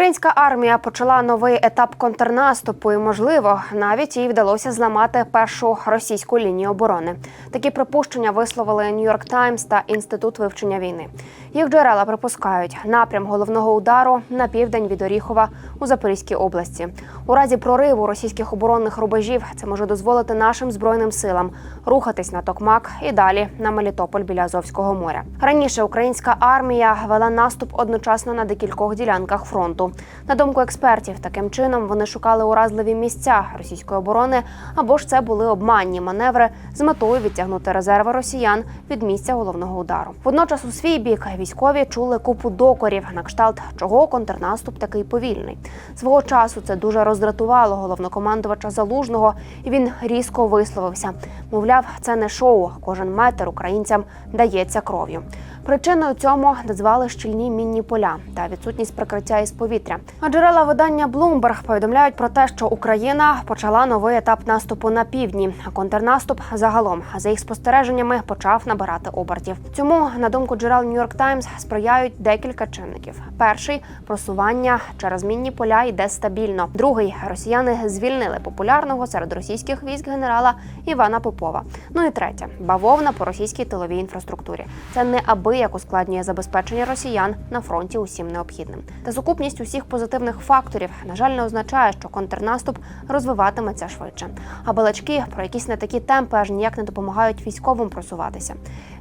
Українська армія почала новий етап контрнаступу, і можливо, навіть їй вдалося зламати першу російську лінію оборони. Такі припущення висловили Нью-Йорк Таймс та інститут вивчення війни. Їх джерела припускають напрям головного удару на південь від Оріхова у Запорізькій області. У разі прориву російських оборонних рубежів це може дозволити нашим збройним силам рухатись на Токмак і далі на Мелітополь біля Азовського моря. Раніше українська армія вела наступ одночасно на декількох ділянках фронту. На думку експертів, таким чином вони шукали уразливі місця російської оборони або ж це були обманні маневри з метою відтягнути резерви росіян від місця головного удару. Водночас у свій бік військові чули купу докорів на кшталт, чого контрнаступ такий повільний. Свого часу це дуже роздратувало головнокомандувача залужного, і він різко висловився. Мовляв, це не шоу. Кожен метр українцям дається кров'ю. Причиною цьому назвали щільні мінні поля та відсутність прикриття із повітря. А джерела видання Bloomberg повідомляють про те, що Україна почала новий етап наступу на півдні. А контрнаступ загалом за їх спостереженнями почав набирати обертів. Цьому на думку джерел New York Times, сприяють декілька чинників. Перший просування через мінні поля йде стабільно. Другий росіяни звільнили популярного серед російських військ генерала Івана Попова. Ну і третє бавовна по російській тиловій інфраструктурі. Це неабияк ускладнює забезпечення росіян на фронті усім необхідним. Та сукупність усіх позитивних факторів на жаль не означає, що контрнаступ розвиватиметься швидше. А балачки про якісь не такі темпи аж ніяк не допомагають військовим просуватися.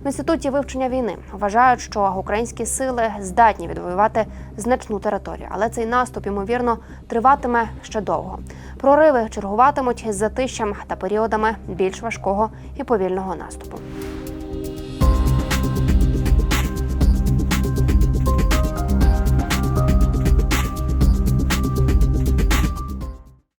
В інституті вивчення війни вважають, що українські сили здатні відвоювати значну територію, але цей наступ ймовірно триватиме ще довго. Прориви чергуватимуть з затищем та періодами більш важкого і повільного наступу.